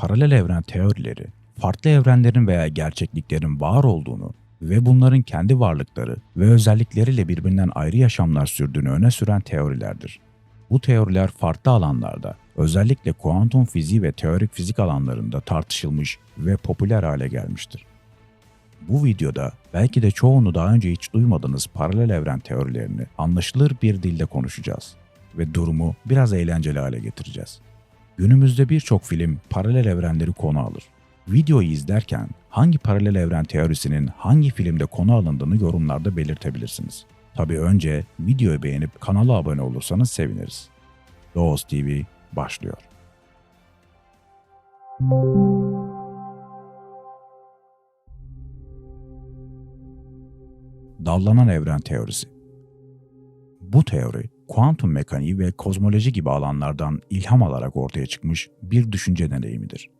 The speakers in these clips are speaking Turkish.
paralel evren teorileri, farklı evrenlerin veya gerçekliklerin var olduğunu ve bunların kendi varlıkları ve özellikleriyle birbirinden ayrı yaşamlar sürdüğünü öne süren teorilerdir. Bu teoriler farklı alanlarda, özellikle kuantum fiziği ve teorik fizik alanlarında tartışılmış ve popüler hale gelmiştir. Bu videoda belki de çoğunu daha önce hiç duymadığınız paralel evren teorilerini anlaşılır bir dilde konuşacağız ve durumu biraz eğlenceli hale getireceğiz. Günümüzde birçok film paralel evrenleri konu alır. Videoyu izlerken hangi paralel evren teorisinin hangi filmde konu alındığını yorumlarda belirtebilirsiniz. Tabi önce videoyu beğenip kanala abone olursanız seviniriz. Doğuz TV başlıyor. Dallanan evren teorisi. Bu teori, kuantum mekaniği ve kozmoloji gibi alanlardan ilham alarak ortaya çıkmış bir düşünce deneyimidir.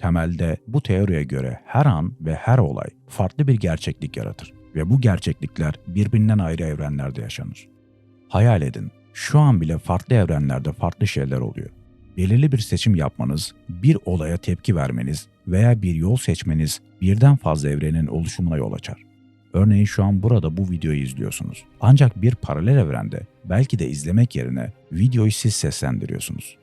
Temelde bu teoriye göre her an ve her olay farklı bir gerçeklik yaratır ve bu gerçeklikler birbirinden ayrı evrenlerde yaşanır. Hayal edin, şu an bile farklı evrenlerde farklı şeyler oluyor. Belirli bir seçim yapmanız, bir olaya tepki vermeniz veya bir yol seçmeniz birden fazla evrenin oluşumuna yol açar. Örneğin şu an burada bu videoyu izliyorsunuz. Ancak bir paralel evrende belki de izlemek yerine videoyu siz seslendiriyorsunuz.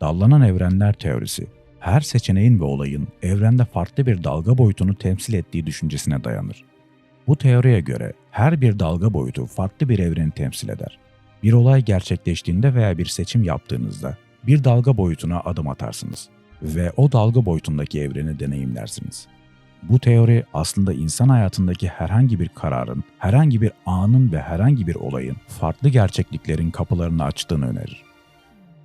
Dallanan evrenler teorisi her seçeneğin ve olayın evrende farklı bir dalga boyutunu temsil ettiği düşüncesine dayanır. Bu teoriye göre her bir dalga boyutu farklı bir evreni temsil eder. Bir olay gerçekleştiğinde veya bir seçim yaptığınızda bir dalga boyutuna adım atarsınız ve o dalga boyutundaki evreni deneyimlersiniz. Bu teori aslında insan hayatındaki herhangi bir kararın, herhangi bir anın ve herhangi bir olayın farklı gerçekliklerin kapılarını açtığını önerir.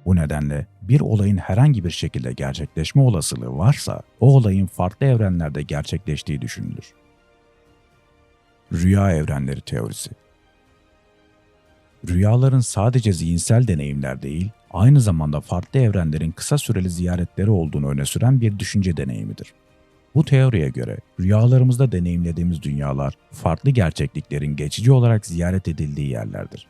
Bu nedenle bir olayın herhangi bir şekilde gerçekleşme olasılığı varsa o olayın farklı evrenlerde gerçekleştiği düşünülür. Rüya evrenleri teorisi Rüyaların sadece zihinsel deneyimler değil, aynı zamanda farklı evrenlerin kısa süreli ziyaretleri olduğunu öne süren bir düşünce deneyimidir. Bu teoriye göre rüyalarımızda deneyimlediğimiz dünyalar farklı gerçekliklerin geçici olarak ziyaret edildiği yerlerdir.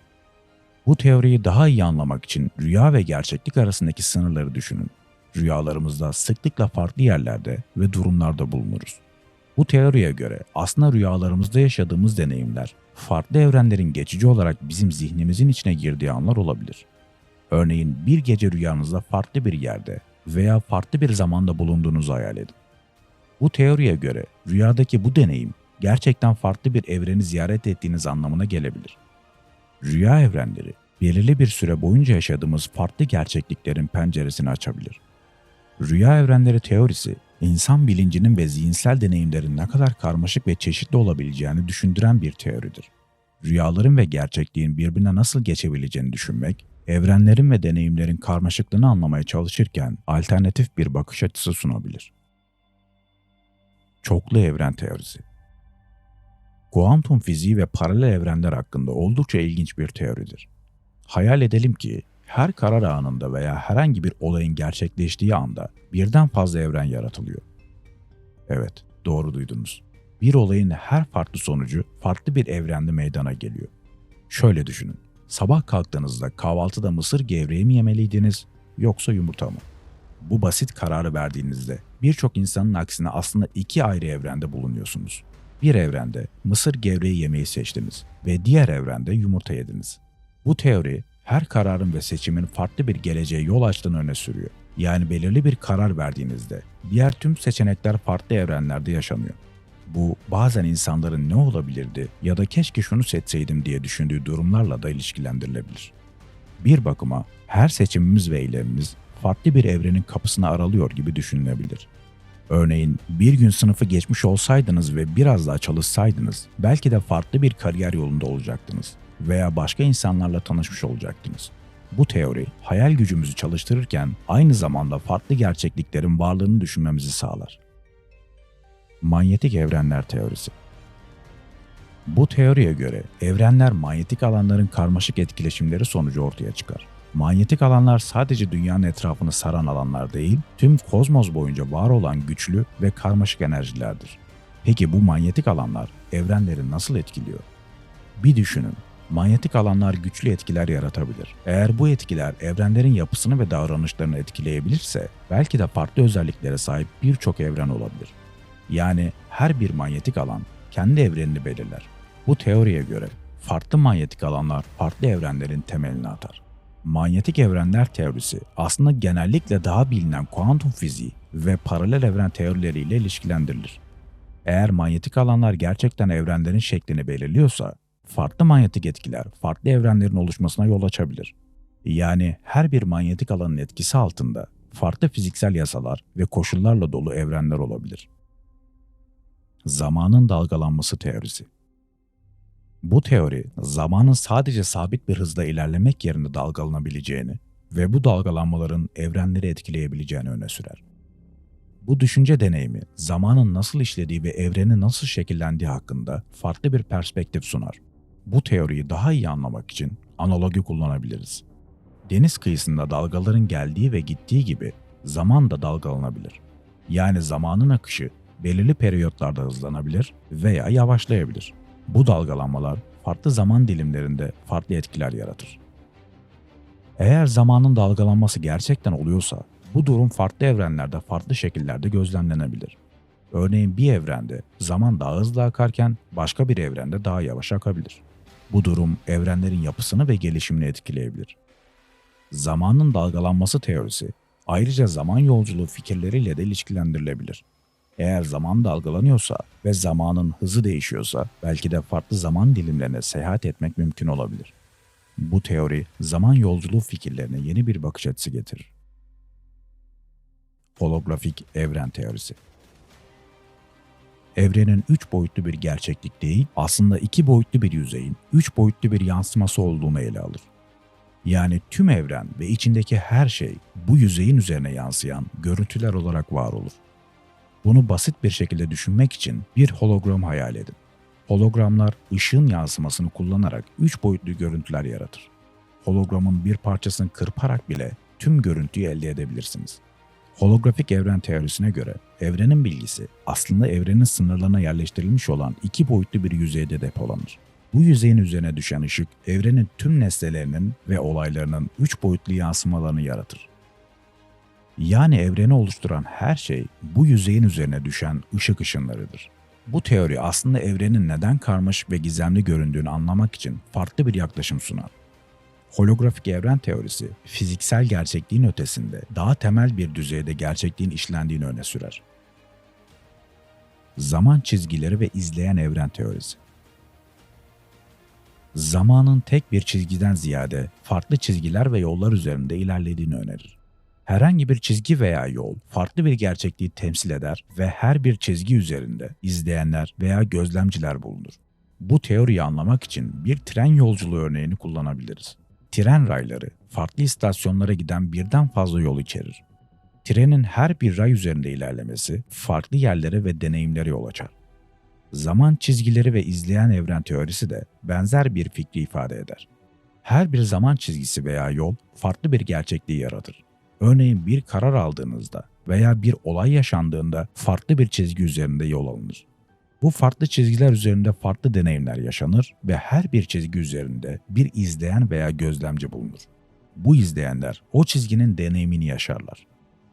Bu teoriyi daha iyi anlamak için rüya ve gerçeklik arasındaki sınırları düşünün. Rüyalarımızda sıklıkla farklı yerlerde ve durumlarda bulunuruz. Bu teoriye göre aslında rüyalarımızda yaşadığımız deneyimler farklı evrenlerin geçici olarak bizim zihnimizin içine girdiği anlar olabilir. Örneğin bir gece rüyanızda farklı bir yerde veya farklı bir zamanda bulunduğunuzu hayal edin. Bu teoriye göre rüyadaki bu deneyim gerçekten farklı bir evreni ziyaret ettiğiniz anlamına gelebilir. Rüya evrenleri belirli bir süre boyunca yaşadığımız farklı gerçekliklerin penceresini açabilir. Rüya evrenleri teorisi, insan bilincinin ve zihinsel deneyimlerin ne kadar karmaşık ve çeşitli olabileceğini düşündüren bir teoridir. Rüyaların ve gerçekliğin birbirine nasıl geçebileceğini düşünmek, evrenlerin ve deneyimlerin karmaşıklığını anlamaya çalışırken alternatif bir bakış açısı sunabilir. Çoklu evren teorisi Kuantum fiziği ve paralel evrenler hakkında oldukça ilginç bir teoridir. Hayal edelim ki her karar anında veya herhangi bir olayın gerçekleştiği anda birden fazla evren yaratılıyor. Evet, doğru duydunuz. Bir olayın her farklı sonucu farklı bir evrende meydana geliyor. Şöyle düşünün. Sabah kalktığınızda kahvaltıda mısır gevreği mi yemeliydiniz yoksa yumurta mı? Bu basit kararı verdiğinizde birçok insanın aksine aslında iki ayrı evrende bulunuyorsunuz. Bir evrende mısır gevreği yemeyi seçtiniz ve diğer evrende yumurta yediniz. Bu teori her kararın ve seçimin farklı bir geleceğe yol açtığını öne sürüyor. Yani belirli bir karar verdiğinizde diğer tüm seçenekler farklı evrenlerde yaşanıyor. Bu bazen insanların ne olabilirdi ya da keşke şunu seçseydim diye düşündüğü durumlarla da ilişkilendirilebilir. Bir bakıma her seçimimiz ve eylemimiz farklı bir evrenin kapısını aralıyor gibi düşünülebilir. Örneğin bir gün sınıfı geçmiş olsaydınız ve biraz daha çalışsaydınız belki de farklı bir kariyer yolunda olacaktınız veya başka insanlarla tanışmış olacaktınız. Bu teori hayal gücümüzü çalıştırırken aynı zamanda farklı gerçekliklerin varlığını düşünmemizi sağlar. Manyetik evrenler teorisi Bu teoriye göre evrenler manyetik alanların karmaşık etkileşimleri sonucu ortaya çıkar. Manyetik alanlar sadece dünyanın etrafını saran alanlar değil, tüm kozmos boyunca var olan güçlü ve karmaşık enerjilerdir. Peki bu manyetik alanlar evrenleri nasıl etkiliyor? Bir düşünün. Manyetik alanlar güçlü etkiler yaratabilir. Eğer bu etkiler evrenlerin yapısını ve davranışlarını etkileyebilirse belki de farklı özelliklere sahip birçok evren olabilir. Yani her bir manyetik alan kendi evrenini belirler. Bu teoriye göre farklı manyetik alanlar farklı evrenlerin temelini atar. Manyetik evrenler teorisi aslında genellikle daha bilinen kuantum fiziği ve paralel evren teorileriyle ilişkilendirilir. Eğer manyetik alanlar gerçekten evrenlerin şeklini belirliyorsa, farklı manyetik etkiler farklı evrenlerin oluşmasına yol açabilir. Yani her bir manyetik alanın etkisi altında farklı fiziksel yasalar ve koşullarla dolu evrenler olabilir. Zamanın dalgalanması teorisi bu teori, zamanın sadece sabit bir hızla ilerlemek yerine dalgalanabileceğini ve bu dalgalanmaların evrenleri etkileyebileceğini öne sürer. Bu düşünce deneyimi, zamanın nasıl işlediği ve evrenin nasıl şekillendiği hakkında farklı bir perspektif sunar. Bu teoriyi daha iyi anlamak için analogi kullanabiliriz. Deniz kıyısında dalgaların geldiği ve gittiği gibi zaman da dalgalanabilir. Yani zamanın akışı belirli periyotlarda hızlanabilir veya yavaşlayabilir. Bu dalgalanmalar farklı zaman dilimlerinde farklı etkiler yaratır. Eğer zamanın dalgalanması gerçekten oluyorsa, bu durum farklı evrenlerde farklı şekillerde gözlemlenebilir. Örneğin bir evrende zaman daha hızlı akarken başka bir evrende daha yavaş akabilir. Bu durum evrenlerin yapısını ve gelişimini etkileyebilir. Zamanın dalgalanması teorisi ayrıca zaman yolculuğu fikirleriyle de ilişkilendirilebilir. Eğer zaman dalgalanıyorsa ve zamanın hızı değişiyorsa belki de farklı zaman dilimlerine seyahat etmek mümkün olabilir. Bu teori zaman yolculuğu fikirlerine yeni bir bakış açısı getirir. Holografik evren teorisi Evrenin üç boyutlu bir gerçeklik değil, aslında iki boyutlu bir yüzeyin üç boyutlu bir yansıması olduğunu ele alır. Yani tüm evren ve içindeki her şey bu yüzeyin üzerine yansıyan görüntüler olarak var olur. Bunu basit bir şekilde düşünmek için bir hologram hayal edin. Hologramlar ışığın yansımasını kullanarak üç boyutlu görüntüler yaratır. Hologramın bir parçasını kırparak bile tüm görüntüyü elde edebilirsiniz. Holografik evren teorisine göre evrenin bilgisi aslında evrenin sınırlarına yerleştirilmiş olan iki boyutlu bir yüzeyde depolanır. Bu yüzeyin üzerine düşen ışık evrenin tüm nesnelerinin ve olaylarının üç boyutlu yansımalarını yaratır. Yani evreni oluşturan her şey bu yüzeyin üzerine düşen ışık ışınlarıdır. Bu teori aslında evrenin neden karmaşık ve gizemli göründüğünü anlamak için farklı bir yaklaşım sunar. Holografik evren teorisi, fiziksel gerçekliğin ötesinde daha temel bir düzeyde gerçekliğin işlendiğini öne sürer. Zaman çizgileri ve izleyen evren teorisi. Zamanın tek bir çizgiden ziyade farklı çizgiler ve yollar üzerinde ilerlediğini önerir. Herhangi bir çizgi veya yol farklı bir gerçekliği temsil eder ve her bir çizgi üzerinde izleyenler veya gözlemciler bulunur. Bu teoriyi anlamak için bir tren yolculuğu örneğini kullanabiliriz. Tren rayları farklı istasyonlara giden birden fazla yol içerir. Trenin her bir ray üzerinde ilerlemesi farklı yerlere ve deneyimlere yol açar. Zaman çizgileri ve izleyen evren teorisi de benzer bir fikri ifade eder. Her bir zaman çizgisi veya yol farklı bir gerçekliği yaratır. Örneğin bir karar aldığınızda veya bir olay yaşandığında farklı bir çizgi üzerinde yol alınır. Bu farklı çizgiler üzerinde farklı deneyimler yaşanır ve her bir çizgi üzerinde bir izleyen veya gözlemci bulunur. Bu izleyenler o çizginin deneyimini yaşarlar.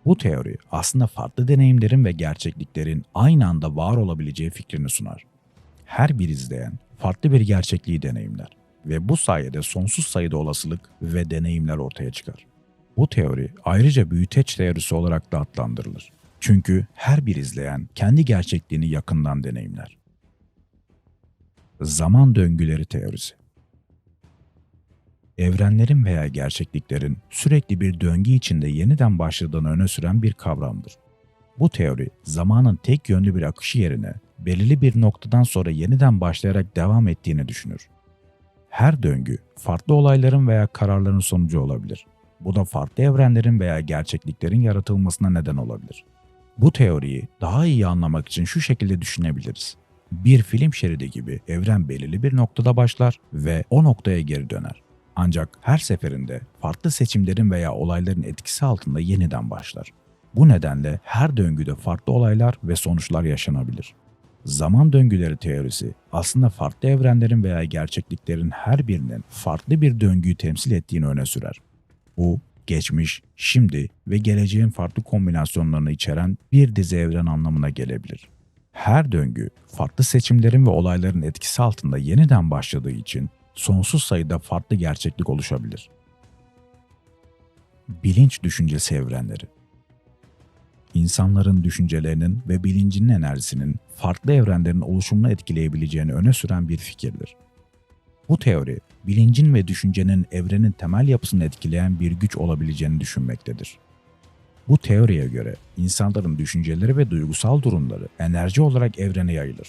Bu teori aslında farklı deneyimlerin ve gerçekliklerin aynı anda var olabileceği fikrini sunar. Her bir izleyen farklı bir gerçekliği deneyimler ve bu sayede sonsuz sayıda olasılık ve deneyimler ortaya çıkar. Bu teori ayrıca büyüteç teorisi olarak da adlandırılır. Çünkü her bir izleyen kendi gerçekliğini yakından deneyimler. Zaman döngüleri teorisi Evrenlerin veya gerçekliklerin sürekli bir döngü içinde yeniden başladığını öne süren bir kavramdır. Bu teori zamanın tek yönlü bir akışı yerine belirli bir noktadan sonra yeniden başlayarak devam ettiğini düşünür. Her döngü farklı olayların veya kararların sonucu olabilir. Bu da farklı evrenlerin veya gerçekliklerin yaratılmasına neden olabilir. Bu teoriyi daha iyi anlamak için şu şekilde düşünebiliriz. Bir film şeridi gibi evren belirli bir noktada başlar ve o noktaya geri döner. Ancak her seferinde farklı seçimlerin veya olayların etkisi altında yeniden başlar. Bu nedenle her döngüde farklı olaylar ve sonuçlar yaşanabilir. zaman döngüleri teorisi aslında farklı evrenlerin veya gerçekliklerin her birinin farklı bir döngüyü temsil ettiğini öne sürer. Bu, geçmiş, şimdi ve geleceğin farklı kombinasyonlarını içeren bir dizi evren anlamına gelebilir. Her döngü, farklı seçimlerin ve olayların etkisi altında yeniden başladığı için sonsuz sayıda farklı gerçeklik oluşabilir. Bilinç düşüncesi evrenleri İnsanların düşüncelerinin ve bilincinin enerjisinin farklı evrenlerin oluşumunu etkileyebileceğini öne süren bir fikirdir. Bu teori, bilincin ve düşüncenin evrenin temel yapısını etkileyen bir güç olabileceğini düşünmektedir. Bu teoriye göre insanların düşünceleri ve duygusal durumları enerji olarak evrene yayılır.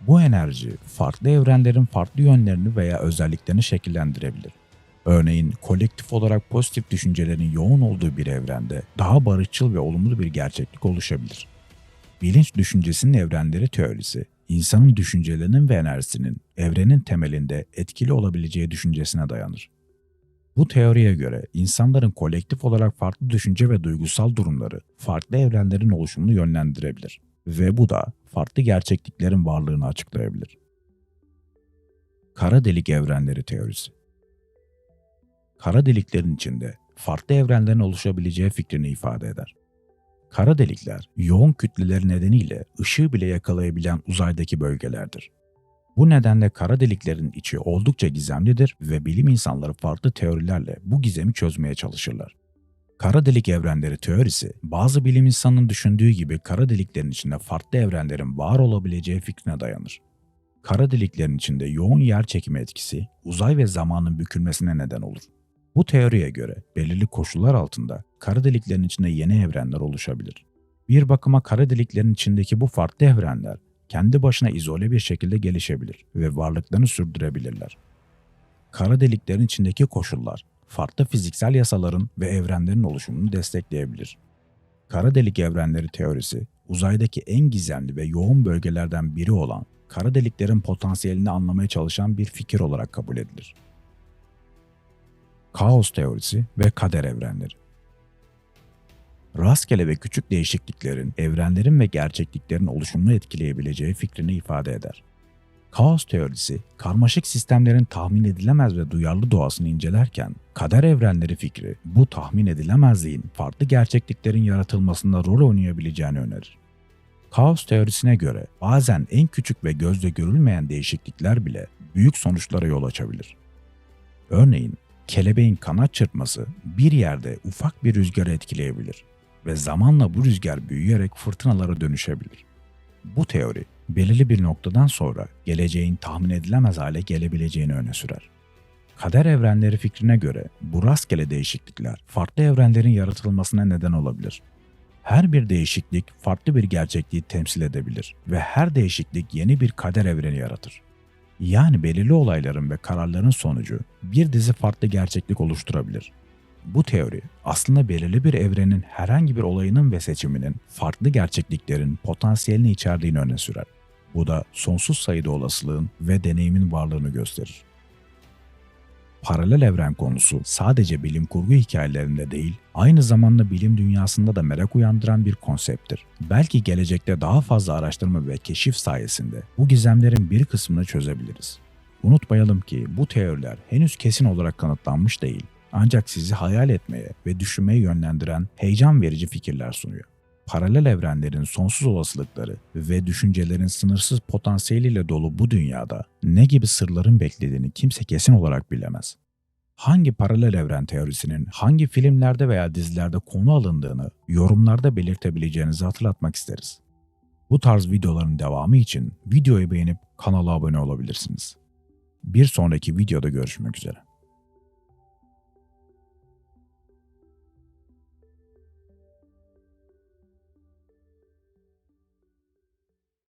Bu enerji farklı evrenlerin farklı yönlerini veya özelliklerini şekillendirebilir. Örneğin kolektif olarak pozitif düşüncelerin yoğun olduğu bir evrende daha barışçıl ve olumlu bir gerçeklik oluşabilir. Bilinç düşüncesinin evrenleri teorisi, insanın düşüncelerinin ve enerjisinin evrenin temelinde etkili olabileceği düşüncesine dayanır. Bu teoriye göre insanların kolektif olarak farklı düşünce ve duygusal durumları farklı evrenlerin oluşumunu yönlendirebilir ve bu da farklı gerçekliklerin varlığını açıklayabilir. Kara delik evrenleri teorisi kara deliklerin içinde farklı evrenlerin oluşabileceği fikrini ifade eder. Kara delikler yoğun kütleleri nedeniyle ışığı bile yakalayabilen uzaydaki bölgelerdir. Bu nedenle kara deliklerin içi oldukça gizemlidir ve bilim insanları farklı teorilerle bu gizemi çözmeye çalışırlar. Kara delik evrenleri teorisi, bazı bilim insanının düşündüğü gibi kara deliklerin içinde farklı evrenlerin var olabileceği fikrine dayanır. Kara deliklerin içinde yoğun yer çekimi etkisi, uzay ve zamanın bükülmesine neden olur. Bu teoriye göre belirli koşullar altında kara deliklerin içinde yeni evrenler oluşabilir. Bir bakıma kara deliklerin içindeki bu farklı evrenler kendi başına izole bir şekilde gelişebilir ve varlıklarını sürdürebilirler. Kara deliklerin içindeki koşullar farklı fiziksel yasaların ve evrenlerin oluşumunu destekleyebilir. Kara delik evrenleri teorisi, uzaydaki en gizemli ve yoğun bölgelerden biri olan kara deliklerin potansiyelini anlamaya çalışan bir fikir olarak kabul edilir kaos teorisi ve kader evrenleri. Rastgele ve küçük değişikliklerin evrenlerin ve gerçekliklerin oluşumunu etkileyebileceği fikrini ifade eder. Kaos teorisi, karmaşık sistemlerin tahmin edilemez ve duyarlı doğasını incelerken, kader evrenleri fikri bu tahmin edilemezliğin farklı gerçekliklerin yaratılmasında rol oynayabileceğini önerir. Kaos teorisine göre bazen en küçük ve gözle görülmeyen değişiklikler bile büyük sonuçlara yol açabilir. Örneğin kelebeğin kanat çırpması bir yerde ufak bir rüzgarı etkileyebilir ve zamanla bu rüzgar büyüyerek fırtınalara dönüşebilir. Bu teori belirli bir noktadan sonra geleceğin tahmin edilemez hale gelebileceğini öne sürer. Kader evrenleri fikrine göre bu rastgele değişiklikler farklı evrenlerin yaratılmasına neden olabilir. Her bir değişiklik farklı bir gerçekliği temsil edebilir ve her değişiklik yeni bir kader evreni yaratır. Yani belirli olayların ve kararların sonucu bir dizi farklı gerçeklik oluşturabilir. Bu teori aslında belirli bir evrenin herhangi bir olayının ve seçiminin farklı gerçekliklerin potansiyelini içerdiğini öne sürer. Bu da sonsuz sayıda olasılığın ve deneyimin varlığını gösterir paralel evren konusu sadece bilim kurgu hikayelerinde değil, aynı zamanda bilim dünyasında da merak uyandıran bir konsepttir. Belki gelecekte daha fazla araştırma ve keşif sayesinde bu gizemlerin bir kısmını çözebiliriz. Unutmayalım ki bu teoriler henüz kesin olarak kanıtlanmış değil. Ancak sizi hayal etmeye ve düşünmeye yönlendiren heyecan verici fikirler sunuyor paralel evrenlerin sonsuz olasılıkları ve düşüncelerin sınırsız potansiyeliyle dolu bu dünyada ne gibi sırların beklediğini kimse kesin olarak bilemez. Hangi paralel evren teorisinin hangi filmlerde veya dizilerde konu alındığını yorumlarda belirtebileceğinizi hatırlatmak isteriz. Bu tarz videoların devamı için videoyu beğenip kanala abone olabilirsiniz. Bir sonraki videoda görüşmek üzere.